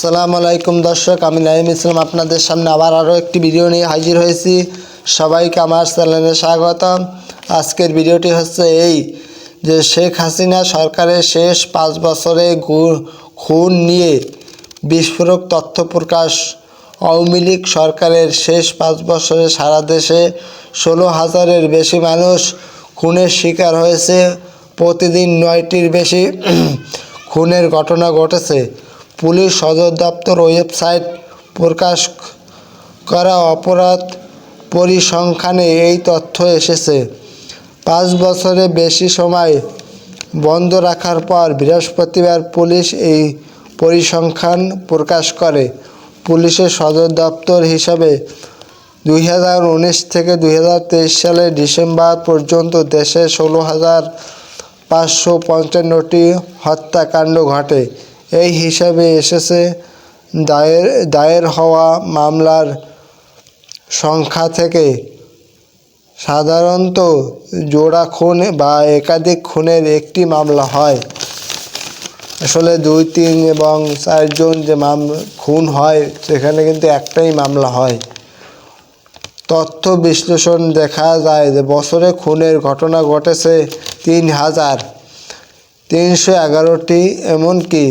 সালাম আলাইকুম দর্শক, আমি নাইম ইসলাম আপনাদের সামনে আবার আরও একটি ভিডিও নিয়ে হাজির হয়েছি। সবাইকে আমার চ্যানেলে স্বাগতম। আজকের ভিডিওটি হচ্ছে এই যে শেখ হাসিনা সরকারের শেষ পাঁচ বছরে খুন নিয়ে বিস্ফোরক তথ্য প্রকাশ। আওয়ামী লীগ সরকারের শেষ পাঁচ বছরে সারা দেশে ষোলো হাজারের বেশি মানুষ খুনের শিকার হয়েছে। প্রতিদিন নয়টির বেশি খুনের ঘটনা ঘটেছে। পুলিশ সদর দপ্তর ওয়েবসাইট প্রকাশ করা অপরাধ পরিসংখ্যানে এই তথ্য এসেছে। পাঁচ বছরে বেশি সময় বন্ধ রাখার পর বৃহস্পতিবার পুলিশ এই পরিসংখ্যান প্রকাশ করে। পুলিশের সদর দপ্তর হিসাবে দুই হাজার উনিশ থেকে দুই হাজার তেইশ সালের ডিসেম্বর পর্যন্ত দেশে ষোলো হাজার পাঁচশো পঞ্চান্নটি হত্যাকাণ্ড ঘটে। এই হিসাবে এসেছে, দায়ের দায়ের হওয়া মামলার সংখ্যা থেকে। সাধারণত জোড়া খুন বা একাধিক খুনের একটি মামলা হয়। আসলে দুই, তিন এবং চারজন যে মাম, খুন হয়, সেখানে কিন্তু একটাই মামলা হয়। তথ্য বিশ্লেষণ দেখা যায় যে বছরে খুনের ঘটনা ঘটেছে তিন হাজার তিনশো এগারোটি, এমনকি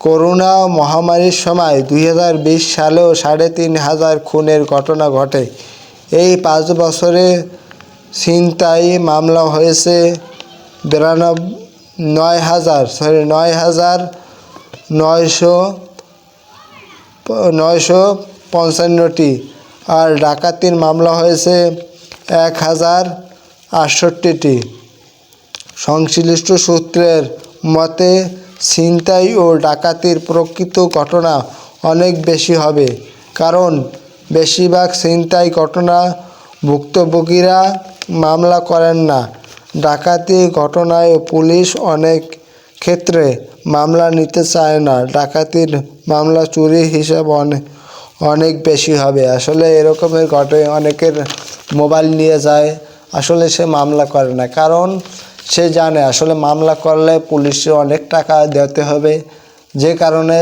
করোনা মহামারীর সময় দুই হাজার বিশ সালেও সাড়ে তিন হাজার খুনের ঘটনা ঘটে। এই পাঁচ বছরে ছিনতাই মামলা হয়েছে বিরানব্বই নয় হাজার সরি নয় হাজার নয়শো নয়শো পঞ্চান্নটি আর ডাকাতির মামলা হয়েছে এক হাজার আটষট্টিটি। সংশ্লিষ্ট সূত্রের মতে ছিনতাই ও ডাকাতির প্রকৃত ঘটনা অনেক বেশি হবে। কারণ, বেশিরভাগ ছিনতাই ঘটনা ভুক্তভোগীরা মামলা করেন না। ডাকাতি ঘটনায় পুলিশ অনেক ক্ষেত্রে মামলা নিতে চায় না। ডাকাতির মামলা চুরি হিসাব অনেক অনেক বেশি হবে। আসলে এরকমের ঘটে অনেকের মোবাইল নিয়ে যায়। আসলে সে মামলা করে না। কারণ সে জানে, আসলে মামলা করলে পুলিশে অনেক টাকা দিতে হবে। যে কারণে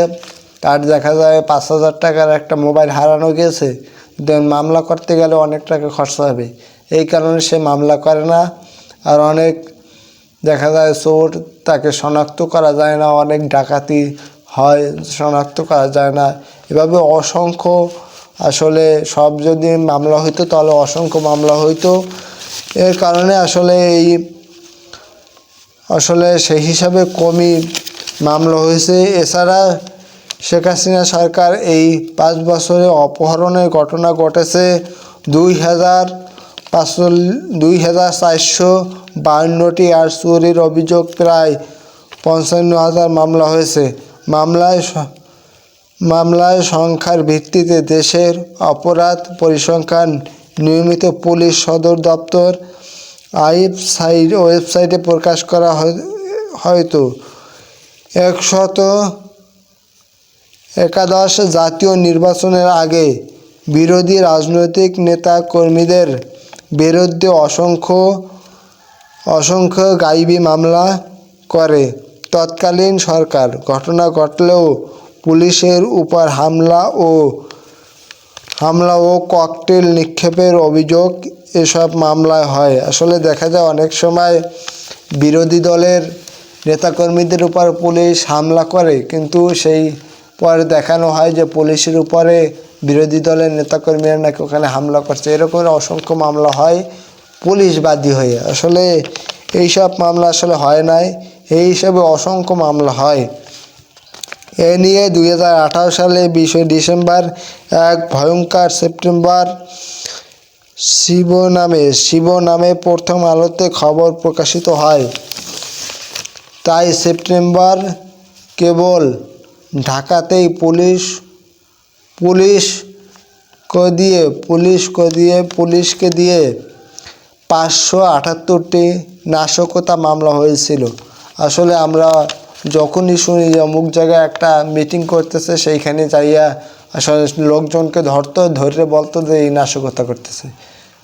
তার দেখা যায় পাঁচ হাজার টাকার একটা মোবাইল হারানো গেছে, দেন মামলা করতে গেলে অনেক টাকা খরচা হবে। এই কারণে সে মামলা করে না, আর অনেক দেখা যায় চোর তাকে শনাক্ত করা যায় না, অনেক ডাকাতি হয়, শনাক্ত করা যায় না। এভাবে অসংখ্য, আসলে সব যদি মামলা হইতো, তাহলে অসংখ্য মামলা হইতো। এর কারণে আসলে এই আসলে সেই হিসাবে কমই মামলা হয়েছে। এছাড়া শেখ হাসিনা সরকার এই পাঁচ বছরে অপহরণের ঘটনা ঘটেছে দুই হাজার পাঁচশো দুই হাজার চারশো বাহান্নটি আর চুরির অভিযোগ প্রায় পঞ্চান্ন হাজার মামলা হয়েছে। মামলায় মামলায় সংখ্যার ভিত্তিতে দেশের অপরাধ পরিসংখ্যান নিয়মিত পুলিশ সদর দপ্তর সাইট ওয়েবসাইটে প্রকাশ করা হয়- হয়তো। একশত একাদশ জাতীয় নির্বাচনের আগে বিরোধী রাজনৈতিক নেতা কর্মীদের বিরুদ্ধে অসংখ্য অসংখ্য গাইবী মামলা করে। তৎকালীন সরকার ঘটনা ঘটলেও পুলিশের উপর হামলা ও হামলা ও ককটেল নিক্ষেপের অভিযোগ এসব মামলায় হয়। আসলে দেখা যায় অনেক সময় বিরোধী দলের নেতাকর্মীদের উপর পুলিশ হামলা করে, কিন্তু সেই পরে দেখানো হয় যে পুলিশের উপরে বিরোধী দলের নেতাকর্মীরা নাকি ওখানে হামলা করছে। এরকম অসংখ্য মামলা হয় পুলিশ বাদী হয়ে। আসলে এইসব মামলা আসলে হয় নাই। এই হিসাবে অসংখ্য মামলা হয়। এ নিয়ে দুই হাজার আঠারো সালে বিশে ডিসেম্বর এক ভয়ঙ্কর সেপ্টেম্বর শিব নামে শিব নামে প্রথম আলোতে খবর প্রকাশিত হয়। তাই সেপ্টেম্বর কেবল ঢাকাতেই পুলিশ পুলিশ কে দিয়ে পুলিশকে দিয়ে পুলিশকে দিয়ে পাঁচশো আটাত্তরটি নাশকতা মামলা হয়েছিল। আসলে আমরা যখনই শুনি যে অমুক জায়গায় একটা মিটিং করতেছে, সেইখানে যাইয়া লোকজনকে ধরতো ধরে বলতো যে এই নাশকতা করতেছে।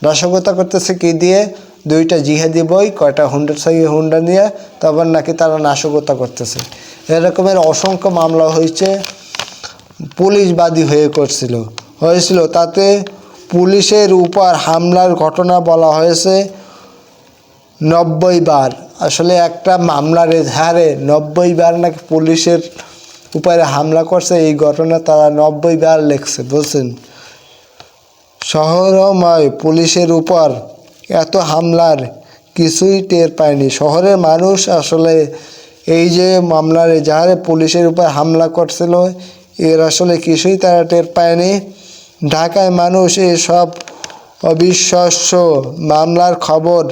নাশকতা করতেছে কি দিয়ে? দুইটা জিহাদি বই, কয়টা হুন্ডা সাই হুন্ডা নিয়ে তারপর নাকি তারা নাশকতা করতেছে। এরকমের অসংখ্য মামলা হয়েছে পুলিশ বাদী হয়ে করছিল। হয়েছিল তাতে পুলিশের উপর হামলার ঘটনা বলা হয়েছে নব্বই বার। আসলে একটা মামলার এধারে নব্বই বার নাকি পুলিশের উপরে হামলা করছে, এই ঘটনা তারা নব্বই বার লেখছে বুঝছেন শহরময় পুলিশের উপর এত হামলার কিছুই টের পায়নি। শহরের মানুষ আসলে এই যে মামলার এজাহারে পুলিশের উপর হামলা করছিল, এর আসলে কিছুই তারা টের পায়নি। ঢাকায় মানুষ এসব অবিশ্বাস্য মামলার খবর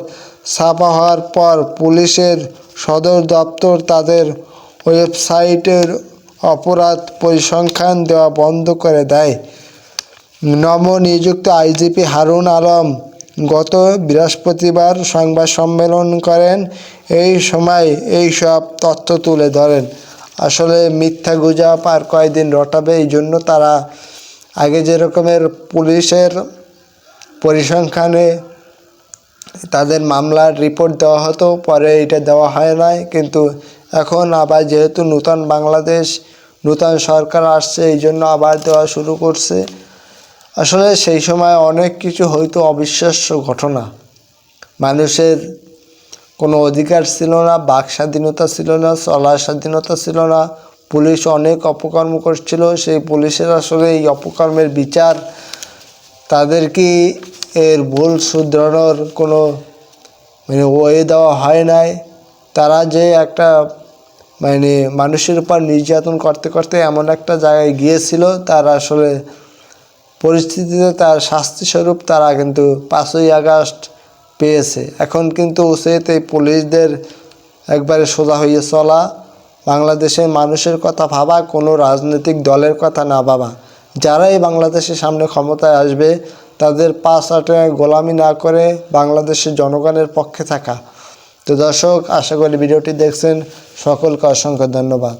ছাপা হওয়ার পর পুলিশের সদর দপ্তর তাদের ওয়েবসাইটের অপরাধ পরিসংখ্যান দেওয়া বন্ধ করে দেয়। নবনিযুক্ত আইজিপি হারুন আলম গত বৃহস্পতিবার সংবাদ সম্মেলন করেন। এই সময় এই সব তথ্য তুলে ধরেন। আসলে মিথ্যা গুজব আর কয়েকদিন রটাবে এই জন্য তারা আগে যে রকমের পুলিশের পরিসংখ্যানে তাদের মামলার রিপোর্ট দেওয়া হতো, পরে এটা দেওয়া হয় নাই। কিন্তু এখন আবার যেহেতু নূতন বাংলাদেশ নূতন সরকার আসছে, এই জন্য আবার দেওয়া শুরু করছে। আসলে সেই সময় অনেক কিছু হয়তো অবিশ্বাস্য ঘটনা। মানুষের কোনো অধিকার ছিল না, বাক স্বাধীনতা ছিল না, চলার স্বাধীনতা ছিল না। পুলিশ অনেক অপকর্ম করছিল, সেই পুলিশের আসলে এই অপকর্মের বিচার তাদের কি এর ভুল শুধরানোর কোনো মানে ওয়ে দেওয়া হয় নাই? তারা যে একটা মানে মানুষের উপর নির্যাতন করতে করতে এমন একটা জায়গায় গিয়েছিল, তার আসলে পরিস্থিতিতে তার শাস্তিস্বরূপ তারা কিন্তু পাঁচই আগস্ট পেয়েছে। এখন কিন্তু উচিত এই পুলিশদের একবারে সোজা হয়ে চলা, বাংলাদেশের মানুষের কথা ভাবা, কোনো রাজনৈতিক দলের কথা না ভাবা। যারাই বাংলাদেশের সামনে ক্ষমতায় আসবে, তাদের পাঁচ আটে গোলামি না করে বাংলাদেশের জনগণের পক্ষে থাকা। তো দর্শক আশা করি ভিডিওটি দেখছেন। সকলকে অসংখ্য ধন্যবাদ।